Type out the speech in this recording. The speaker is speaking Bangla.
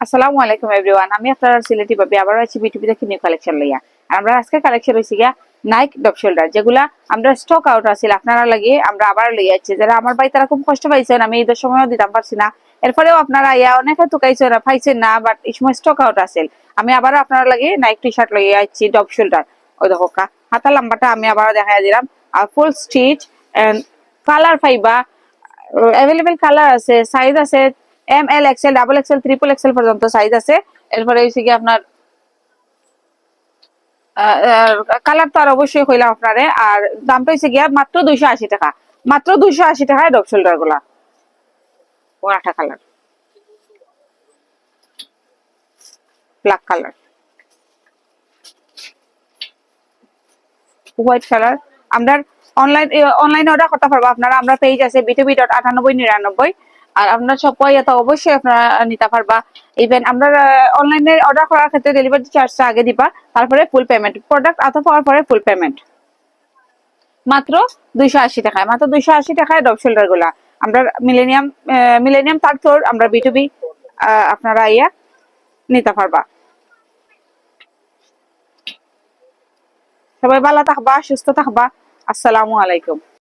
আসসালামু আলাইকুম এভরিওয়ান, আমি আপনার সিলেটি ভাবি আবার আছি বিটিভি থেকে নিউ কালেকশন লইয়া। আর আমরা আজকে কালেকশন হইছি গিয়া নাইক ডপ শোল্ডার যেগুলা আমরা স্টক আউট আছিল, আপনারা লাগে আমরা আবার লইয়া যাচ্ছি। যারা আমার ভাই, তারা খুব কষ্ট পাইছেন, আমি ঈদের সময়ও দিতাম, পারছি না। এরপরেও আপনারা ইয়া অনেকে টুকাইছেন পাইছেন না বাট এই সময় স্টক আউট আছিল। আমি আবারও আপনারা লাগে নাইক টি শার্ট লইয়া যাচ্ছি ডপ শোল্ডার ওই দেখো, কা হাতা লম্বাটা আমি আবারও দেখা দিলাম। আর full stitch and colour five available colour আছে সাইজ আছে M L XL double XL triple XL পর্যন্ত সাইজ আছে। এরপরে হচ্ছে কি আপনার কালার তো আর অবশ্যই হইলাম আপনারে। আর দামটা হচ্ছে গিয়া মাত্র দুইশো আশি টাকা। মাত্র দুইশো আশি টাকায় ডব শোল্ডারগুলা। আঠা colour black colour white colour আমরা অনলাইন অনলাইনে অর্ডার করতে পারব। আপনারা, আমরা পেজ আছে বিটিভি ডট আটানব্বই, নিরানব্বই। আর আমরা সবাই এটা অবশ্যই আপনারা নিতে পারবা। ইভেন আমরা অনলাইনে অর্ডার করার ক্ষেত্রে ডেলিভারি চার্জটা আগে দিবা, তারপরে ফুল পেমেন্ট প্রোডাক্ট আত পাওয়ার পরে ফুল পেমেন্ট মাত্র দুইশো আশি টাকায়। মাত্র দুইশো আশি টাকায় ডব শোল্ডারগুলা। আমরা মিলেনিয়াম মিলেনিয়াম থার্ড ফ্লোর আমরা বিটুবি আপনারা ইয়া নিতে পারবা। সবাই ভালো থাকবা, সুস্থ থাকবা। আসসালামু আলাইকুম।